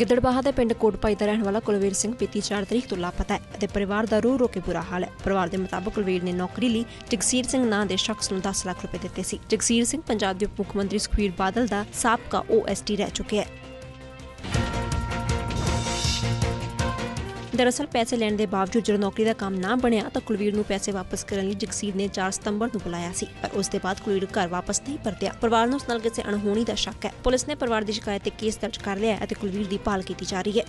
ਗਿੱਦੜਬਾਹਾ ਦੇ ਪਿੰਡ ਕੋਟਪਾਈ ਦਾ ਰਹਿਣ ਵਾਲਾ ਕੁਲਵੀਰ ਸਿੰਘ ਪੀਤੀ 4 ਤਰੀਕ ਤੋਂ ਲਾਪਤਾ ਹੈ ਅਤੇ ਪਰਿਵਾਰ ਦਾ ਰੋ ਰੋ ਕੇ ਬੁਰਾ ਹਾਲ ਹੈ। ਪਰਿਵਾਰ ਦੇ ਮੁਤਾਬਕ ਕੁਲਵੀਰ ਨੇ ਨੌਕਰੀ ਲਈ ਜਗਸੀਰ ਸਿੰਘ ਨਾਂ ਦੇ ਸ਼ਖਸ ਨੂੰ 10 ਲੱਖ ਰੁਪਏ ਦਿੱਤੇ ਸੀ। ਜਗਸੀਰ ਸਿੰਘ ਪੰਜਾਬ ਦੇ ਉਪ ਮੁੱਖ ਮੰਤਰੀ ਸੁਖਬੀਰ ਬਾਦਲ ਦਾ ਸਾਬਕਾ ਓਐਸਟੀ ਰਹਿ ਚੁੱਕਿਆ ਹੈ। ਦਰਅਸਲ ਪੈਸੇ ਲੈਣ ਦੇ ਬਾਵਜੂਦ ਜਦੋਂ ਨੌਕਰੀ ਦਾ ਕੰਮ ਨਾ ਬਣਿਆ ਤਾਂ ਕੁਲਵੀਰ ਨੂੰ ਪੈਸੇ ਵਾਪਸ ਕਰਨ ਲਈ ਜਗਸੀਰ ਨੇ 4 ਸਤੰਬਰ ਨੂੰ ਬੁਲਾਇਆ ਸੀ, ਪਰ ਉਸ ਦੇ ਬਾਅਦ ਕੁਲਵੀਰ ਘਰ ਵਾਪਸ ਨਹੀਂ ਪਰਤਿਆ। ਪਰਿਵਾਰ ਨੂੰ ਉਸ ਨਾਲ ਕਿਸੇ ਅਣਹੋਣੀ ਦਾ ਸ਼ੱਕ ਹੈ। ਪੁਲਿਸ ਨੇ ਪਰਿਵਾਰ ਦੀ ਸ਼ਿਕਾਇਤ ਤੇ ਕੇਸ ਦਰਜ ਕਰ ਲਿਆ ਹੈ ਅਤੇ ਕੁਲਵੀਰ ਦੀ ਭਾਲ ਕੀਤੀ ਜਾ ਰਹੀ ਹੈ।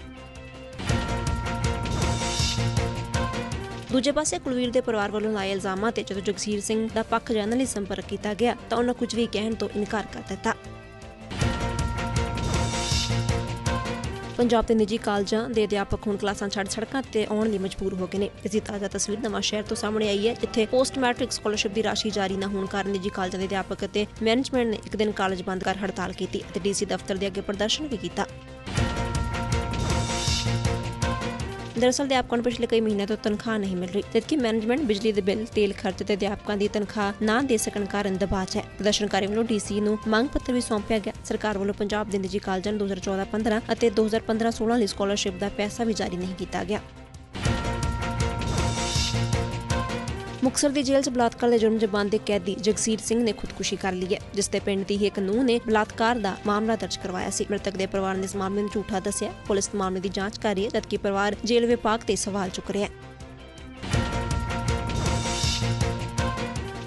ਦੂਜੇ ਪਾਸੇ ਕੁਲਵੀਰ ਦੇ ਪਰਿਵਾਰ ਵੱਲੋਂ ਲਾਏ ਇਲਜ਼ਾਮਾਂ ਤੇ ਜਦੋਂ ਜਗਸੀਰ ਸਿੰਘ ਦਾ ਪੱਖ ਜਾਣਨ ਲਈ ਸੰਪਰਕ ਕੀਤਾ ਗਿਆ ਤਾਂ ਉਹਨਾਂ ਕੁਝ ਵੀ ਕਹਿਣ ਤੋਂ ਇਨਕਾਰ ਕਰ ਦਿੱਤਾ। ਪੰਜਾਬ ਦੇ ਨਿੱਜੀ ਕਾਲਜਾਂ ਦੇ ਅਧਿਆਪਕ ਹੁਣ ਕਲਾਸਾਂ ਛੱਡ ਸੜਕਾਂ ਤੇ ਆਉਣ ਲਈ ਮਜਬੂਰ ਹੋ ਗਏ ਨੇ। ਇਸ ਦੀ ਤਾਜ਼ਾ ਤਸਵੀਰ ਨਵਾਂ ਸ਼ਹਿਰ ਤੋਂ ਸਾਹਮਣੇ ਆਈ ਹੈ, ਜਿੱਥੇ ਪੋਸਟ ਮੈਟ੍ਰਿਕ ਸਕਾਲਰਸ਼ਿਪ ਦੀ ਰਾਸ਼ੀ ਜਾਰੀ ਨਾ ਹੋਣ ਕਾਰਨ ਨਿੱਜੀ ਕਾਲਜਾਂ ਦੇ ਅਧਿਆਪਕ ਅਤੇ ਮੈਨੇਜਮੈਂਟ ਨੇ ਇੱਕ ਦਿਨ ਕਾਲਜ ਬੰਦ ਕਰ ਹੜਤਾਲ ਕੀਤੀ ਅਤੇ ਡੀਸੀ ਦਫ਼ਤਰ ਦੇ ਅੱਗੇ ਪ੍ਰਦਰਸ਼ਨ ਵੀ ਕੀਤਾ। ਦਰਅਸਲ ਅਧਿਆਪਕਾਂ ਨੂੰ ਪਿਛਲੇ ਕਈ ਮਹੀਨਿਆਂ ਤੋਂ ਤਨਖਾਹ ਨਹੀਂ ਮਿਲ ਰਹੀ, ਜਦਕਿ ਮੈਨੇਜਮੈਂਟ ਬਿਜਲੀ ਦੇ ਬਿੱਲ, ਤੇਲ ਖਰਚ ਤੇ ਅਧਿਆਪਕਾਂ ਦੀ ਤਨਖਾਹ ਨਾ ਦੇ ਸਕਣ ਕਾਰਨ ਦਬਾਅ 'ਚ ਹੈ। ਪ੍ਰਦਰਸ਼ਨਕਾਰੀ ਵੱਲੋਂ ਡੀਸੀ ਨੂੰ ਮੰਗ ਪੱਤਰ ਵੀ ਸੌਂਪਿਆ ਗਿਆ। ਸਰਕਾਰ ਵੱਲੋਂ ਪੰਜਾਬ ਦੇ ਨਿੱਜੀ ਕਾਲਜਾਂ ਨੂੰ 2014-15 ਅਤੇ 2015-16 ਲਈ ਸਕਾਲਰਸ਼ਿਪ ਦਾ ਪੈਸਾ ਵੀ ਜਾਰੀ ਨਹੀਂ ਕੀਤਾ ਗਿਆ। ਮੁਕਸਰ ਦੀ ਜੇਲ੍ਹ 'ਚ ਬਲਾਤਕਾਰ ਦੇ ਜੁਰਮ 'ਚ ਬੰਦ ਕੈਦੀ ਜਗਸੀਰ ਸਿੰਘ ਨੇ ਖੁਦਕੁਸ਼ੀ ਕਰ ਲਈ ਹੈ, ਜਿਸ ਤੇ ਪਿੰਡ ਦੀ ਹੀ ਇੱਕ ਨੂੰਹ ਨੇ ਬਲਾਤਕਾਰ ਦਾ ਮਾਮਲਾ ਦਰਜ ਕਰਵਾਇਆ ਸੀ। ਮ੍ਰਿਤਕ ਦੇ ਪਰਿਵਾਰ ਨੇ ਇਸ ਮਾਮਲੇ ਨੂੰ ਝੂਠਾ ਦੱਸਿਆ। ਪੁਲਿਸ ਮਾਮਲੇ ਦੀ ਜਾਂਚ ਕਰ ਰਹੀ ਹੈ, ਜਦਕਿ ਪਰਿਵਾਰ ਜੇਲ੍ਹ ਵਿਭਾਗ ਤੇ ਸਵਾਲ ਚੁੱਕ ਰਿਹਾ ਹੈ।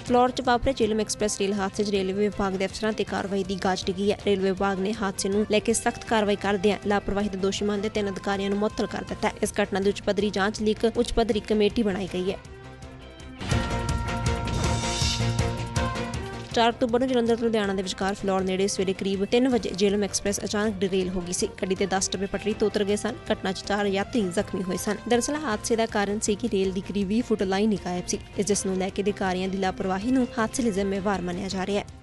ਫਲੋਰ ਚ ਵਾਪਰੇ ਚੇਲਮ ਐਕਸਪ੍ਰੈਸ ਰੇਲ ਹਾਦਸੇ 'ਚ ਰੇਲਵੇ ਵਿਭਾਗ ਦੇ ਅਫਸਰਾਂ ਤੇ ਕਾਰਵਾਈ ਦੀ ਗਾਜ ਡਿੱਗੀ ਹੈ। ਰੇਲਵੇ ਵਿਭਾਗ ਨੇ ਹਾਦਸੇ ਨੂੰ ਲੈ ਕੇ ਸਖਤ ਕਾਰਵਾਈ ਕਰਦਿਆਂ ਲਾਪਰਵਾਹੀ ਦੇ ਦੋਸ਼ੀ ਮੰਨਦੇ ਤਿੰਨ ਅਧਿਕਾਰੀਆਂ ਨੂੰ ਮੁਅੱਤਲ ਕਰ ਦਿੱਤਾ ਹੈ। ਇਸ ਘਟਨਾ ਦੀ ਉੱਚ ਪੱਧਰੀ ਜਾਂਚ ਲਈ ਇੱਕ ਉੱਚ ਪੱਧਰੀ ਕਮੇਟੀ ਬਣਾਈ ਗਈ ਹੈ। 4 ਅਕਤੂਬਰ ਨੂੰ ਜਲੰਧਰ ਤੋਂ ਲੁਧਿਆਣਾ ਦੇ ਵਿਚਕਾਰ ਫਲੋਰ ਨੇੜੇ ਸਵੇਰੇ ਕਰੀਬ 3 ਵਜੇ ਜੇਲਮ ਐਕਸਪ੍ਰੈਸ ਅਚਾਨਕ ਡਿਰੇਲ ਹੋ ਗਈ ਸੀ। ਗੱਡੀ ਦੇ 10 ਡੱਬੇ ਪਟੜੀ ਤੋਂ ਉਤਰ ਗਏ ਸਨ। ਘਟਨਾ 'ਚ ਚਾਰ ਯਾਤਰੀ ਜ਼ਖਮੀ ਹੋਏ ਸਨ। ਦਰਅਸਲ ਹਾਦਸੇ ਦਾ ਕਾਰਨ ਸੀ ਕਿ ਰੇਲ ਦੀ ਕਰੀਬ 20 ਫੁੱਟ ਲਾਈਨ ਹੀ ਗਾਇਬ ਸੀ। ਜਿਸ ਨੂੰ ਲੈ ਕੇ ਅਧਿਕਾਰੀਆਂ ਦੀ ਲਾਪਰਵਾਹੀ ਨੂੰ ਹਾਦਸੇ ਲਈ ਜ਼ਿੰਮੇਵਾਰ ਮੰਨਿਆ ਜਾ ਰਿਹਾ ਹੈ।